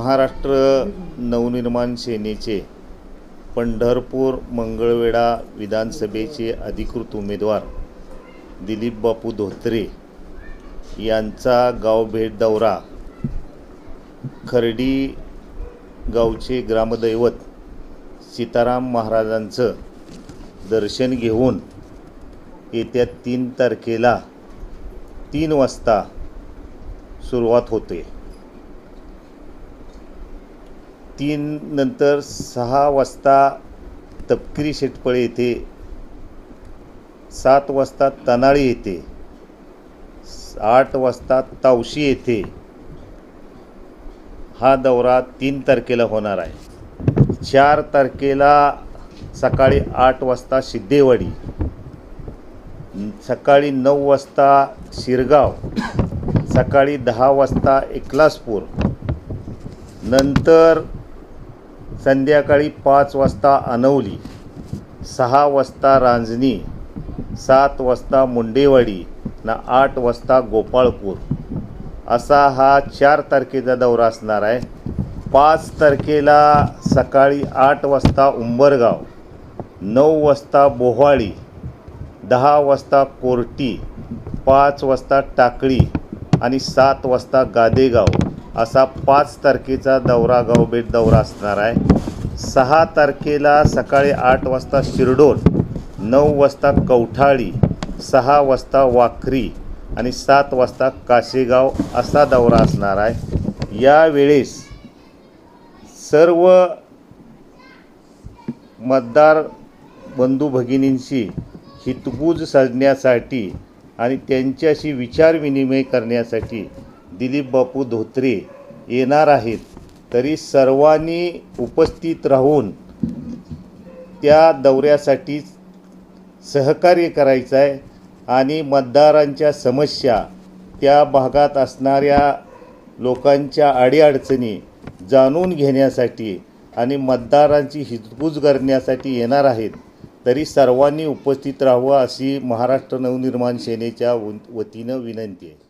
महाराष्ट्र नवनिर्माण सेनेचे पंढरपूर मंगळवेढा विधानसभेचे अधिकृत उमेदवार दिलीप बापू धोत्रे यांचा गाव भेट दौरा. खर्डी गावचे ग्रामदैवत सीताराम महाराजांचं दर्शन घेऊन येत्या तीन तारखेला तीन वाजता सुरुवात होते. तीन नंतर सहा वाजता तपकिरी शेटपळे येथे सात वाजता तनाळी येथे आठ वाजता तावशी येथे. हा दौरा तीन तारखेला होणार आहे. चार तारखेला सकाळी आठ वाजता सिद्धेवाडी सकाळी नऊ वाजता शिरगाव सकाळी दहा वाजता एकलासपूर नंतर संध्याकाळी पाच वाजता अनवली सहा वाजता रांजणी सात वाजता मुंडेवाडी ना आठ वाजता गोपाळपूर. असा हा चार तारखेचा दौरा असणार आहे. पाच तारखेला सकाळी आठ वाजता उंबरगाव नऊ वाजता बोहाळी दहा वाजता कोर्टी पाच वाजता टाकळी आणि सात वाजता गादेगाव. असा पाच तारखेचा दौरा गावभेट दौरा असणार आहे. सहा तारखेला सकाळी आठ वाजता शिरडोन नऊ वाजता कवठाळी सहा वाजता वाखरी आणि सात वाजता काशेगाव असा दौरा असणार आहे. यावेळेस सर्व मतदार बंधू भगिनींशी हितगुज साधण्यासाठी आणि त्यांच्याशी विचारविनिमय करण्यासाठी दिलीप बापू धोत्रे येणार आहेत तरी सर्वांनी उपस्थित राहून त्या दौऱ्यासाठी सहकार्य करायचं आहे आणि मतदारांच्या समस्या त्या भागात असणाऱ्या लोकांच्या अडीअडचणी जाणून घेण्यासाठी आणि मतदारांची हितगुज करण्यासाठी येणार आहेत तरी सर्वांनी उपस्थित राहावं अशी महाराष्ट्र नवनिर्माण सेनेच्या व- वतीनं विनंती आहे.